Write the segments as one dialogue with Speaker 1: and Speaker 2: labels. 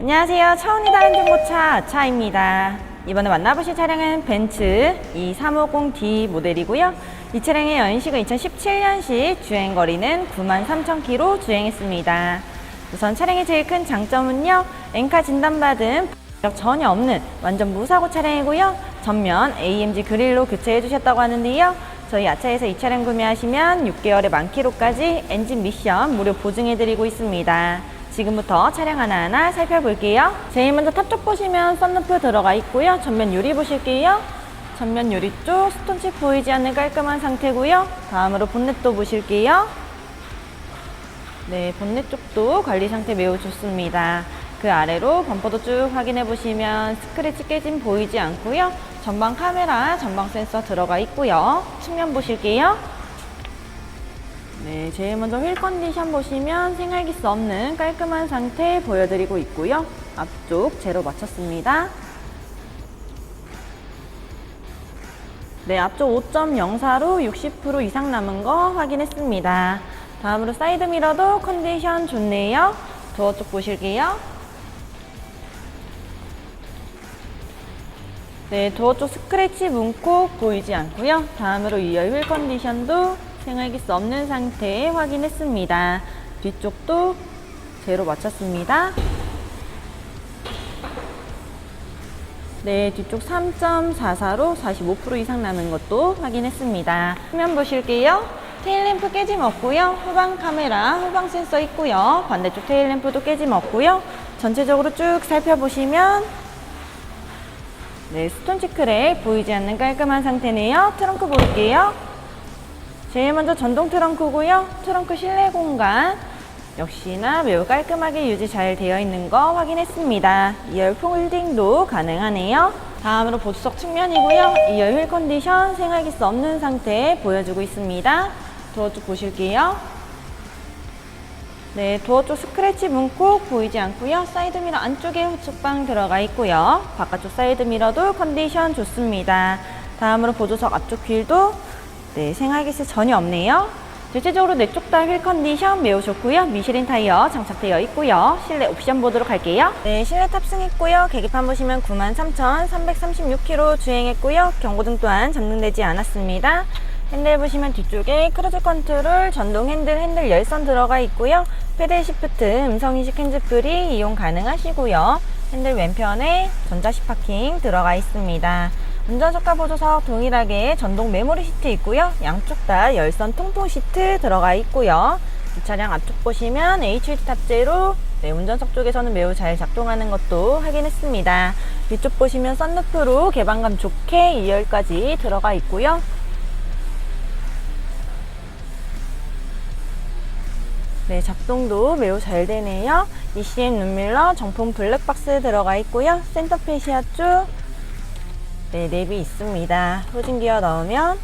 Speaker 1: 안녕하세요. 차원이 다른 중고차 아차입니다. 이번에 만나보실 차량은 벤츠 E350D 모델이고요. 이 차량의 연식은 2017년식 주행 거리는 93,000km 주행했습니다. 우선 차량의 제일 큰 장점은요. 엔카 진단받은 력 전혀 없는 완전 무사고 차량이고요. 전면 AMG 그릴로 교체해 주셨다고 하는데요. 저희 아차에서 이 차량 구매하시면 6개월의 만키로까지 엔진 미션 무료 보증해 드리고 있습니다. 지금부터 차량 하나하나 살펴볼게요. 제일 먼저 탑쪽 보시면 썬루프 들어가 있고요. 전면 유리 보실게요. 전면 유리 쪽 스톤칩 보이지 않는 깔끔한 상태고요. 다음으로 본넷도 보실게요. 네, 본넷 쪽도 관리 상태 매우 좋습니다. 그 아래로 범퍼도 쭉 확인해 보시면 스크래치 깨짐 보이지 않고요. 전방 카메라, 전방 센서 들어가 있고요. 측면 보실게요. 네, 제일 먼저 휠 컨디션 보시면 생활기 수 없는 깔끔한 상태 보여드리고 있고요. 앞쪽 제로 맞췄습니다. 네, 앞쪽 5.04로 60% 이상 남은 거 확인했습니다. 다음으로 사이드 미러도 컨디션 좋네요. 도어 쪽 보실게요. 네, 도어 쪽 스크래치 문콕 보이지 않고요. 다음으로 2열 휠 컨디션도 생활기 수 없는 상태 확인했습니다. 뒤쪽도 제로 맞췄습니다. 네, 뒤쪽 3.44로 45% 이상 남은 것도 확인했습니다. 화면 보실게요. 테일램프 깨짐 없고요. 후방 카메라, 후방 센서 있고요. 반대쪽 테일램프도 깨짐 없고요. 전체적으로 쭉 살펴보시면 네, 스톤 치 크랙 보이지 않는 깔끔한 상태네요. 트렁크 볼게요. 제일 먼저 전동 트렁크고요. 트렁크 실내 공간 역시나 매우 깔끔하게 유지 잘 되어 있는 거 확인했습니다. 2열 폴딩도 가능하네요. 다음으로 보수석 측면이고요. 2열 휠 컨디션 생활기 수 없는 상태 보여주고 있습니다. 도어 쪽 보실게요. 네, 도어 쪽 스크래치 문콕 보이지 않고요. 사이드 미러 안쪽에 후측방 들어가 있고요. 바깥쪽 사이드 미러도 컨디션 좋습니다. 다음으로 보조석 앞쪽 휠도 네, 생활기스 전혀 없네요. 전체적으로 내쪽 다 휠 컨디션 매우 좋고요. 미쉐린 타이어 장착되어 있고요. 실내 옵션 보도록 할게요. 네, 실내 탑승했고요. 계기판 보시면 93,336km 주행했고요. 경고등 또한 점등되지 않았습니다. 핸들 보시면 뒤쪽에 크루즈 컨트롤, 전동 핸들, 핸들 열선 들어가 있고요. 페달 시프트, 음성인식 핸즈프리 이용 가능하시고요. 핸들 왼편에 전자식 파킹 들어가 있습니다. 운전석과 보조석 동일하게 전동 메모리 시트 있고요. 양쪽 다 열선 통풍 시트 들어가 있고요. 이 차량 앞쪽 보시면 HUD 탑재로 네, 운전석 쪽에서는 매우 잘 작동하는 것도 확인했습니다. 뒤쪽 보시면 썬루프로 개방감 좋게 2열까지 들어가 있고요. 네, 작동도 매우 잘 되네요. ECM 눈밀러, 정품 블랙박스 들어가 있고요. 센터페시아 쪽 네, 랩이 있습니다. 후진 기어 넣으면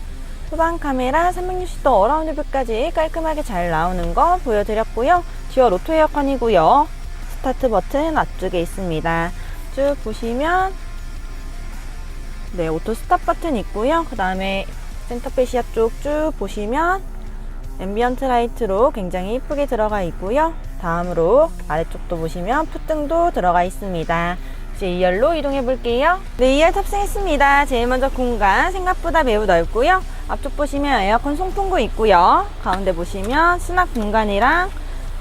Speaker 1: 후방 카메라 360도 어라운드 뷰까지 깔끔하게 잘 나오는 거 보여드렸고요. 듀얼 오토 에어컨이고요. 스타트 버튼 앞쪽에 있습니다. 쭉 보시면 네, 오토 스탑 버튼 있고요. 그 다음에 센터페시아 쪽쭉 보시면 앰비언트 라이트로 굉장히 이쁘게 들어가 있고요. 다음으로 아래쪽도 보시면 풋등도 들어가 있습니다. 이제 2열로 이동해 볼게요. 네, 2열 탑승했습니다. 제일 먼저 공간 생각보다 매우 넓고요. 앞쪽 보시면 에어컨 송풍구 있고요. 가운데 보시면 수납 공간이랑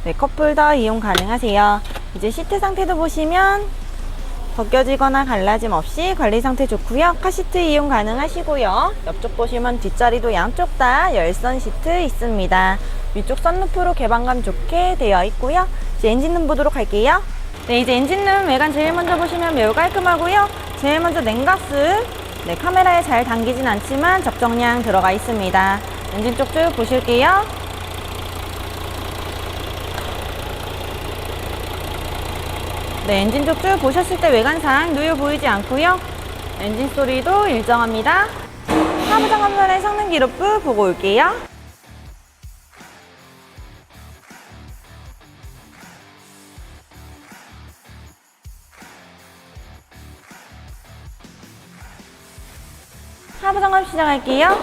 Speaker 1: 네, 컵홀더 이용 가능하세요. 이제 시트 상태도 보시면 벗겨지거나 갈라짐 없이 관리 상태 좋고요. 카시트 이용 가능하시고요. 옆쪽 보시면 뒷자리도 양쪽 다 열선 시트 있습니다. 위쪽 썬루프로 개방감 좋게 되어 있고요. 이제 엔진룸 보도록 할게요. 네, 이제 엔진룸 외관 제일 먼저 보시면 매우 깔끔하고요. 제일 먼저 냉각수. 네, 카메라에 잘 당기진 않지만 적정량 들어가 있습니다. 엔진 쪽 쭉 보실게요. 네, 엔진 쪽 쭉 보셨을 때 외관상 누유 보이지 않고요. 엔진 소리도 일정합니다. 하부 장갑 전에 성능 기록부 보고 올게요. 하부 장갑 시작할게요.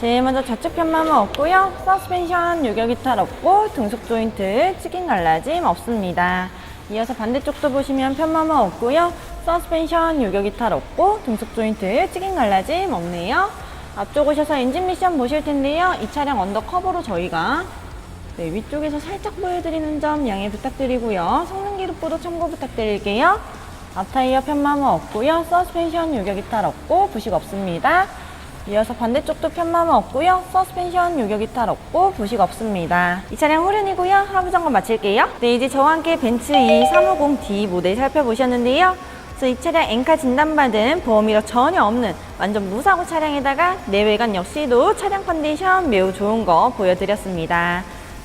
Speaker 1: 제일 먼저 좌측 편마모 없고요. 서스펜션 유격 이탈 없고 등속 조인트 치킨 갈라짐 없습니다. 이어서 반대쪽도 보시면 편마모 없고요. 서스펜션 요격 이탈 없고 등속 조인트 찌긴 갈라짐 없네요. 앞쪽 오셔서 엔진 미션 보실 텐데요. 이 차량 언더커버로 저희가 네, 위쪽에서 살짝 보여드리는 점 양해 부탁드리고요. 성능 기록부도 참고 부탁드릴게요. 앞타이어 편마모 없고요. 서스펜션 요격 이탈 없고 부식 없습니다. 이어서 반대쪽도 편마모 없고요. 서스펜션 요격 이탈 없고 부식 없습니다. 이 차량 후륜이고요. 하부 점검 마칠게요. 네, 이제 저와 함께 벤츠 E350D 모델 살펴보셨는데요. 이 차량 엔카 진단받은 보험 이력 전혀 없는 완전 무사고 차량에다가 내외관 역시도 차량 컨디션 매우 좋은 거 보여드렸습니다.